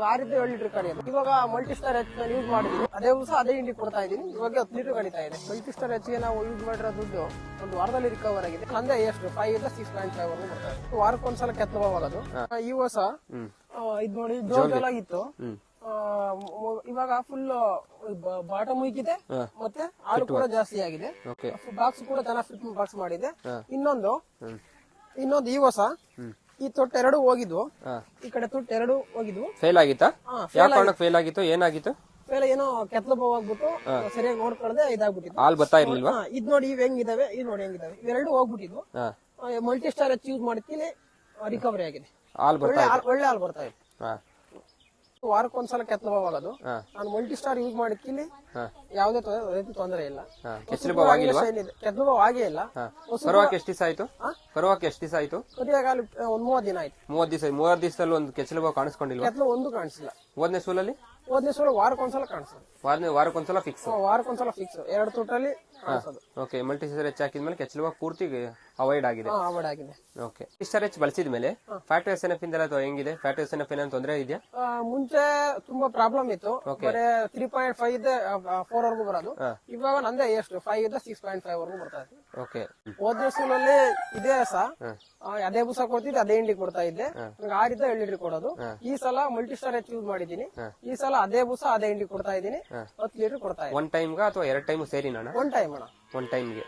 ಇವಾಗ ಆರು ಏಳು ಲೀಟರ್ ಕಡಿಯೋದು ಇವಾಗ ಮಲ್ಟಿ ಸ್ಟಾರ್ ಎಚ್ ನಾನು ಯೂಸ್ ಮಾಡಿದ್ವಿ. ಅದೇ ದಿವಸ ಅದೇ ಇಂಡಿ ಕೊಡ್ತಾ ಇದೀನಿ. ಇವಾಗ ಹತ್ತು ಲೀಟರ್ ಕಡಿತಾ ಇದೆ. ಮಲ್ಟಿ ಸ್ಟಾರ್ ಹೆಚ್ಚಿಗೆ ನಾವು ಯೂಸ್ ಮಾಡಿರೋ ದುಡ್ಡು ಒಂದು ವಾರದಲ್ಲಿ ರಿಕವರ್ ಆಗಿದೆ. ನಂದೇ ಎಷ್ಟು? ಫೈವ್ ಇಂದ ಸಿಕ್ಸ್ ಪಾಯಿಂಟ್ ಫೈವ್ ವರೆಗೂ ಬರ್ತಾರೆ ವಾರಕ್ಕೆ ವಾರಕ್ಕೊಂದ್ಸಲ ಕೆತ್ತಲು ಹೋಗೋದು ಈ ವರ್ಷ ಇದು ನೋಡಿ ಜೋಜಲ್ ಆಗಿತ್ತು ಇವಾಗ ಫುಲ್ ಬಾಟಮ್ ಉಯ್ಕಿದೆ ಮತ್ತೆ ಹಾಲು ಕೂಡ ಜಾಸ್ತಿ ಆಗಿದೆ. ಬಾಕ್ಸ್ ಕೂಡ ಚೆನ್ನಾಗಿ ಫಿಟ್ ಬಾಕ್ಸ್ ಮಾಡಿದೆ. ಇನ್ನೊಂದು. ಇನ್ನೊಂದು ಈ ವರ್ಷ ಈ ತೊಟ್ಟ ಎರಡು ಹೋಗಿದ್ವು. ಈ ಕಡೆ ತೊಟ್ಟ ಎರಡು ಹೋಗಿದ್ವು. ಫೇಲ್ ಆಗಿತ್ತಾ? ಯಾವ ಕಾರಣಕ್ಕೆ ಫೇಲ್ ಆಗಿತ್ತು? ಏನಾಗಿತ್ತು? ಫೇಲ್ ಏನೋ ಕೆತ್ತಲು ಬೋ ಆಗ್ಬಿಟ್ಟು ಸರಿಯಾಗಿ ನೋಡ್ಕೊಳ್ದೆ ಇದಾಗ್ಬಿಟ್ಟಿತ್ತು. ಹಾಲ್ ಬರ್ತಾ ಇರ್ಲಿಲ್ವಾ? ಇದ್ ನೋಡಿ ಇವ್ ಹೆಂಗಿದಾವೆ ಇದ್ ನೋಡಿ ಹೆಂಗಿದಾವೆ. ಇವೆರಡು ಹೋಗ್ಬಿಟ್ಟಿದ್ವು. ಮಲ್ಟಿ ಸ್ಟಾರ್ ಎಚ್ ಯೂಸ್ ಮಾಡ್ತೀನಿ ರಿಕವರಿ ಆಗಿದೆ. ಹಾಲ್ ಬರ್ತಾ ಒಳ್ಳೆ ಹಾಲ್- ಬರ್ತಾ ಇದೆ ವಾರಕ್ಕೊಂದ್ಸಲ ಕೆತ್ತಲು ಬೋವ್ ಆಗೋದು. ನಾನು ಮಲ್ಟಿ ಸ್ಟಾರ್ ಯೂಸ್ ಮಾಡ್ತೀನಿ ಯಾವ್ದೇ ತೊಂದ್ರೆ- ತೊಂದರೆ ಇಲ್ಲ. ಬಾವು ಕೆತ್ತಲು ಆಗೇ ಇಲ್ಲ. ಪರವಾಗಿ ಎಷ್ಟು ದಿವಸ ಆಯ್ತು? ಕರುವಾಕ್ ಎಷ್ಟು ದಿವಸ ಆಯ್ತು? ಅಲ್ಲಿ ಒಂದ್ ಮೂವತ್ ದಿನ ಆಯ್ತು. ಮೂವತ್ ದಿವಸ ಮೂವತ್ ದಿವಸದಲ್ಲಿ ಒಂದು ಕೆಚ್ಚಲು ಬಾವು ಕಾಣಿಸ್ಕೊಂಡಿಲ್ವಾ? ಕೆತ್ತಲು ಒಂದು ಕಾಣಿಸಿಲ್ಲ. ಹೋದ್ನೇ ಸೂಲಲ್ಲಿ? ಹೋದ್ನೇ ಸಲ ವಾರಕ್ಕೊಂದ್ಸಲ ಕಾಣಿಸೋದು. ವಾರನೇ ವಾರಕ್ಕೊಂದ್ಸಲ ಫಿಕ್ಸ್ ವಾರಕ್ಕೊಂದ್ಸಲ ಫಿಕ್ಸ್ ಎರಡು ತೊಟ್ಟಲ್ಲಿ ಕಾಣಿಸೋದು. ಓಕೆ ಮಲ್ಟಿ ಸೀಸರ್ ಹೆಚ್ಚು ಹಾಕಿದ್ಮೇಲೆ ಕೆಚ್ಚಲು ಬಾವು ಪೂರ್ತಿ ಅವಾಯ್ಡ್ ಆಗಿದೆ. ಅವಾಯ್ಡ್ ಅವಾರ್ಡ್ ಆಗಿದೆ. ಓಕೆ ಇಷ್ಟರ್ ಹೆಚ್ಚು ಬಳಸಿದ ಮೇಲೆ ಫ್ಯಾಟ್ ಎಸ್ ಎನ್ ಎಫ್ ಇಂದ ಹೆಂಗಿದೆ? ಫ್ಯಾಟ್ ಎಸ್ ಎನ್ ಎಫ್ ಏನಾದ್ರು ತೊಂದರೆ ಇದೆಯಾ? ಆ, ಮುಂಚೆ ತುಂಬಾ ಪ್ರಾಬ್ಲಮ್ ಇತ್ತು. ಬರೀ ತ್ರೀ ಪಾಯಿಂಟ್ ಫೈವ್ ಇದೆ ಫೋರ್ ವರ್ಗು ಬರೋದು. ಇವಾಗ ನಂದೇ ಎಷ್ಟು? ಫೈವ್ ಇದೆ ಸಿಕ್ಸ್ ಪಾಯಿಂಟ್ ಫೈವ್ ವರ್ಗು ಬರ್ತಾ ಇದೆ. ಓಕೆ ಹೋದ್ನೇ ಸ್ಕೂಲಲ್ಲಿ ಇದೇ ಸಹ ಅದೇ ಬುಸ ಕೊಡ್ತಿದ್ದೆ ಅದೇ ಹಿಂಡಿ ಕೊಡ್ತಾ ಇದ್ದೆ. ಆರಿದ್ದ ಲೀಟರ್ ಕೊಡೋದು. ಈ ಸಲ ಮಲ್ಟಿ ಸ್ಟಾರ್ ಎಚ್ ಯೂಸ್ ಮಾಡಿದೀನಿ ಈ ಸಲ ಅದೇ ಬುಸ ಅದೇ ಹಿಂಡಿ ಕೊಡ್ತಾ ಇದ್ದೀನಿ. ಹತ್ತು ಲೀಟರ್ ಕೊಡ್ತಾ ಇದ್ದೀನಿ. ಒನ್ ಟೈಮ್ಗ ಅಥವಾ ಎರಡು ಟೈಮ್ ಸೇರಿ ಒನ್ ಟೈಮ್ ಅಣ್ಣ. ಒನ್ ಟೈಮ್ಗೆ